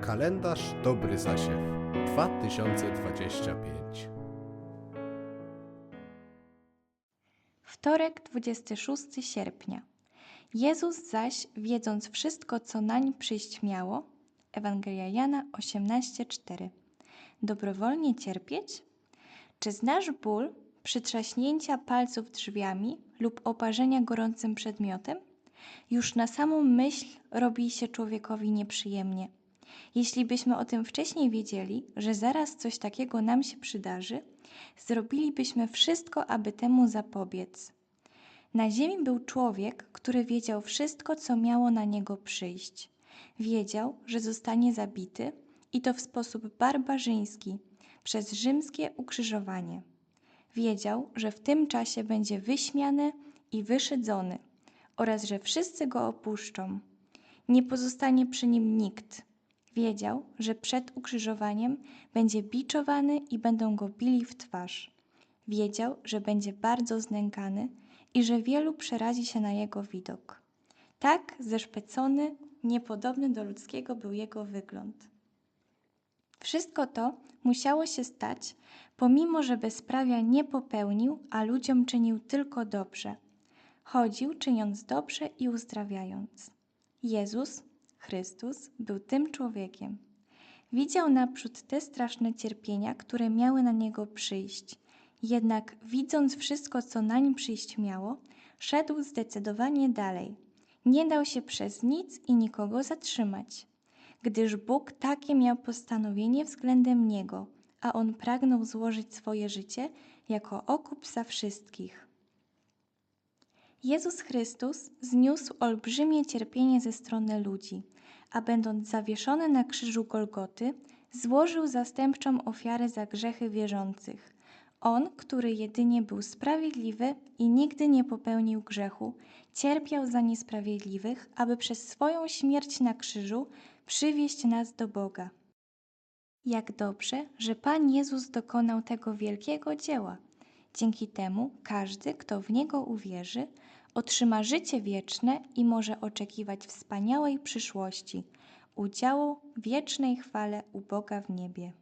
Kalendarz Dobry Zasiew 2025 Wtorek, 26 sierpnia. Jezus zaś, wiedząc wszystko, co nań przyjść miało, Ewangelia Jana 18:4. Dobrowolnie cierpieć? Czy znasz ból przytrzaśnięcia palców drzwiami lub oparzenia gorącym przedmiotem? Już na samą myśl robi się człowiekowi nieprzyjemnie. Jeśli byśmy o tym wcześniej wiedzieli, że zaraz coś takiego nam się przydarzy, zrobilibyśmy wszystko, aby temu zapobiec. Na ziemi był człowiek, który wiedział wszystko, co miało na niego przyjść. Wiedział, że zostanie zabity i to w sposób barbarzyński przez rzymskie ukrzyżowanie. Wiedział, że w tym czasie będzie wyśmiany i wyszydzony oraz że wszyscy go opuszczą. Nie pozostanie przy nim nikt. Wiedział, że przed ukrzyżowaniem będzie biczowany i będą go bili w twarz. Wiedział, że będzie bardzo znękany i że wielu przerazi się na jego widok. Tak zeszpecony, niepodobny do ludzkiego był jego wygląd. Wszystko to musiało się stać, pomimo że bezprawia nie popełnił, a ludziom czynił tylko dobrze. Chodził, czyniąc dobrze i uzdrawiając. Jezus, Chrystus, był tym człowiekiem. Widział naprzód te straszne cierpienia, które miały na niego przyjść. Jednak, widząc wszystko, co na nim przyjść miało, szedł zdecydowanie dalej. Nie dał się przez nic i nikogo zatrzymać, gdyż Bóg takie miał postanowienie względem niego, a on pragnął złożyć swoje życie jako okup za wszystkich. Jezus Chrystus zniósł olbrzymie cierpienie ze strony ludzi, a będąc zawieszony na krzyżu Golgoty, złożył zastępczą ofiarę za grzechy wierzących. On, który jedynie był sprawiedliwy i nigdy nie popełnił grzechu, cierpiał za niesprawiedliwych, aby przez swoją śmierć na krzyżu przywieść nas do Boga. Jak dobrze, że Pan Jezus dokonał tego wielkiego dzieła. Dzięki temu każdy, kto w Niego uwierzy, otrzyma życie wieczne i może oczekiwać wspaniałej przyszłości, udziału w wiecznej chwale u Boga w niebie.